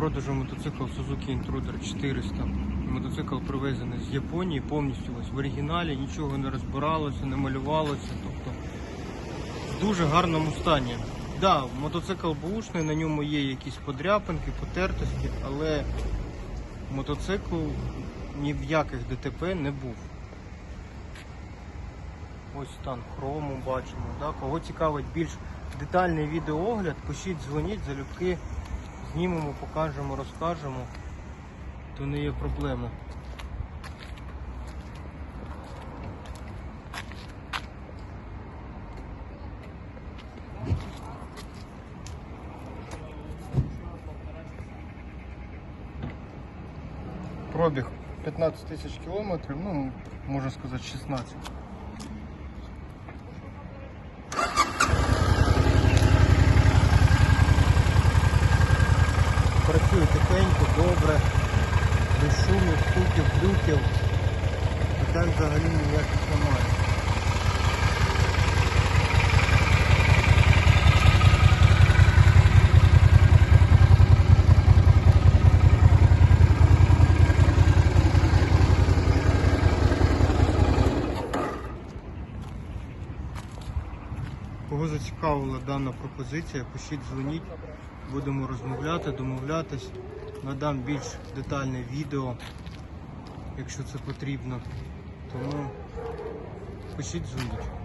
продажу мотоцикл Suzuki Intruder 400. Мотоцикл привезений з Японії, повністю ось в оригіналі, нічого не розбиралося, не малювалося. Тобто в дуже гарному стані. Да, мотоцикл бушний, на ньому є якісь подряпинки, потертості, але мотоцикл ні в яких ДТП не був. Ось стан хрому бачимо. Да? Кого цікавить більш детальний відеоогляд, пишіть, дзвоніть, залюбки знімемо, покажемо, розкажемо. То не є проблема. Пробіг 15 тисяч кілометрів, ну, можна сказати 16. Працює тихенько, добре, без шумів, стуків, глюків. Питань взагалі ніяких немає. Кого зацікавила дана пропозиція, пишіть, дзвоніть, будемо розмовляти, домовлятись. Надам більш детальне відео, якщо це потрібно. Тому пишіть, дзвоніть.